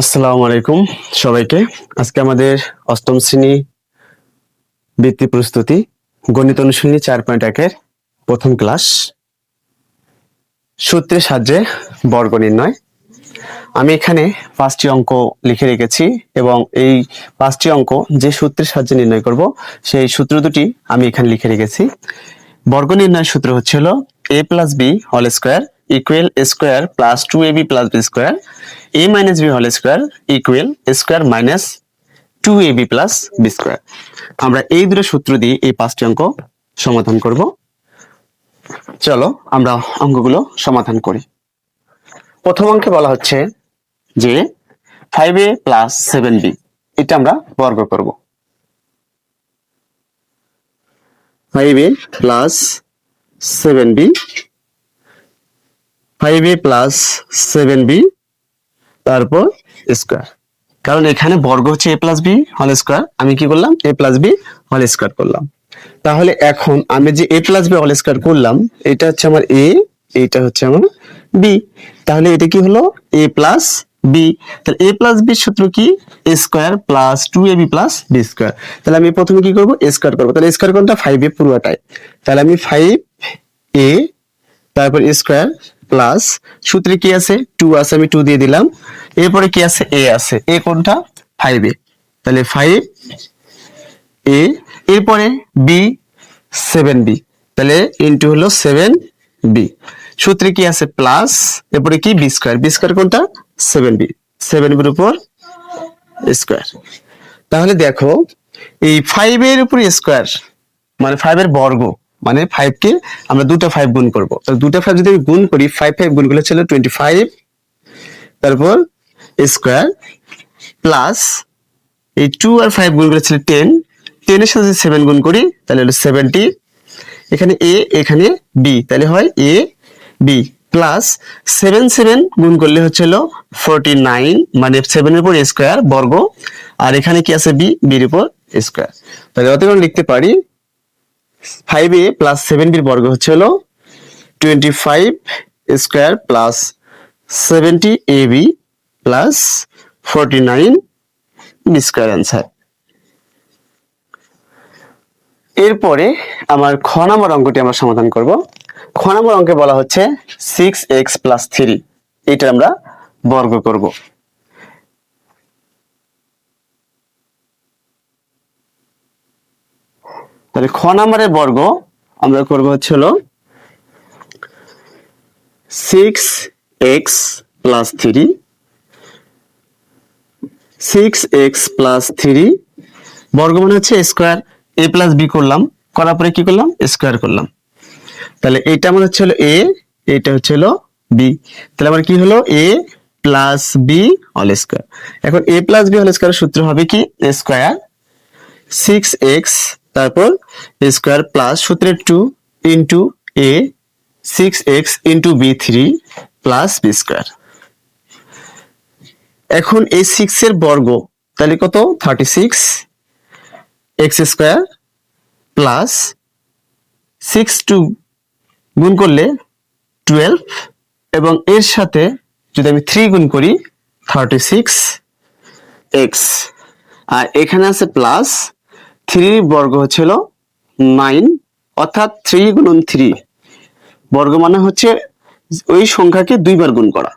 আসসালামু আলাইকুম সবাইকে। আজকে আমাদের অষ্টম শ্রেণি বৃত্তি প্রস্তুতি গণিত অনুশীলনী চার পয়েন্ট একের প্রথম ক্লাস। সূত্রের সাহায্যে বর্গ নির্ণয়। আমি এখানে পাঁচটি অঙ্ক লিখে রেখেছি এবং এই পাঁচটি অঙ্ক যে সূত্রের সাহায্যে নির্ণয় করব, সেই সূত্র দুটি আমি এখানে লিখে রেখেছি। বর্গ নির্ণয়ের সূত্র হচ্ছিল A plus B whole square equal square plus two A B plus B square A minus B whole square equal square minus two A B plus B square আমরা এই দুটো সূত্র দিয়ে এই পাঁচটি অঙ্ক সমাধান করব। চলো আমরা অঙ্কগুলো সমাধান করি। প্রথম অঙ্কে বলা হচ্ছে যে five A plus seven B এটা আমরা বর্গ করব। Five A plus seven B five A plus seven B তারপর স্কোয়ার কারণ এখানে বর্গ হচ্ছে A plus B whole square আমি কি করলাম? A plus B whole square করলাম। তাহলে এখন আমি যে A plus B whole square করলাম, এটা হচ্ছে আমার এ এইটা হচ্ছে আমার বি তাহলে এটা কি হলো? এ প্লাস বি তাহলে এ প্লাস বি সূত্র কি? A square plus two A B plus B square তাহলে আমি প্রথমে কি করব? স্কোয়ার করব। তাহলে স্কোয়ার কোনটা? ফাইভ এ পুরোটাই। তাহলে আমি ফাইভ এ তারপর স্কোয়ার প্লাস সূত্রে কি আছে? টু আছে, আমি টু দিয়ে দিলাম। এরপরে কি আছে? এ আছে। এ কোনটা? ফাইভ এ তাহলে ফাইভ এ এরপরে বি সেভেন বি তাহলে ইন্টু হলো সেভেন বি সূত্রে কি আছে? প্লাস এরপরে কি? বি স্কোয়ার বি স্কোয়ার কোনটা? সেভেন বি সেভেন বির উপর স্কোয়ার তাহলে দেখো, এই ফাইভ এর উপর স্কোয়ার মানে ফাইভ এর বর্গ মানে ফাইভ কে আমরা দুটো ফাইভ গুণ করব। দুটো ফাইভ যদি আমি গুণ করি ফাইভ ফাইভ গুণ করলে ছিল টোয়েন্টি ফাইভ তারপর স্কোয়ার প্লাস এই টু আর ফাইভ গুণ করে ছিল টেন টেনের সাথে সেভেন গুণ করি, তাহলে হলো সেভেন্টি এখানে এ এখানে বি তাহলে হয় A B plus seven seven গুণ করলে হচ্ছে হলো ফোরটি নাইন মানে সেভেনের উপর স্কোয়ার বর্গ। আর এখানে কি আছে বি বির উপর স্কোয়ার তাহলে অতক্ষণ লিখতে পারি ফাইভ এ প্লাস সেভেন বির বর্গ হচ্ছে হলো twenty five square plus seventy A B plus forty nine square answer এরপরে আমার খ নম্বর অঙ্কটি আমরা সমাধান করব। খ নম্বর অঙ্কে বলা হচ্ছে সিক্স এক্স প্লাস থ্রি এটা আমরা বর্গ করব। তাহলে খ নম্বরের বর্গ আমরা করব হচ্ছে হলো six X plus three six X plus three বর্গ মানে হচ্ছে স্কোয়ার এ প্লাস বি করলাম, করার পরে কি করলাম? স্কোয়ার করলাম। তাহলে এটা আমার হচ্ছে হলো এ এটা হচ্ছে হলো বি তাহলে আমার কি হলো? A plus b whole square এখন a plus b whole square সূত্র হবে কি? স্কোয়ার সিক্স এক্স তারপর স্কোয়ার প্লাস সূত্রের two into a six x into b three plus b square এখন এই সিক্স এর বর্গ, তাহলে কত? Thirty six x square plus six two গুণ করলে টুয়েলভ এবং এর সাথে যদি আমি থ্রি গুণ করি থার্টি সিক্স এক্স আর এখানে আছে প্লাস থ্রির বর্গ হচ্ছিল নাইন, অর্থাৎ থ্রি গুণন থ্রি বর্গ মানে হচ্ছে ওই সংখ্যাকে দুইবার গুণ করা।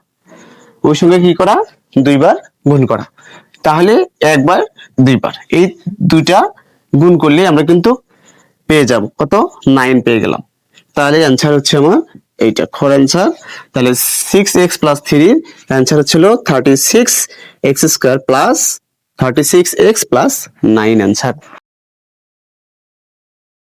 ওই সঙ্গে কি করা? দুইবার গুণ করা। তাহলে একবার, দুইবার। এই দুইটা গুণ করলে আমরা কিন্তু পেয়ে যাব। কত? নাইন পেয়ে গেলাম। তাহলে অ্যান্সার হচ্ছে আমার এইটা। খর অ্যান্সার তাহলে six x plus three answer হচ্ছিল thirty six x square plus thirty six x plus nine answer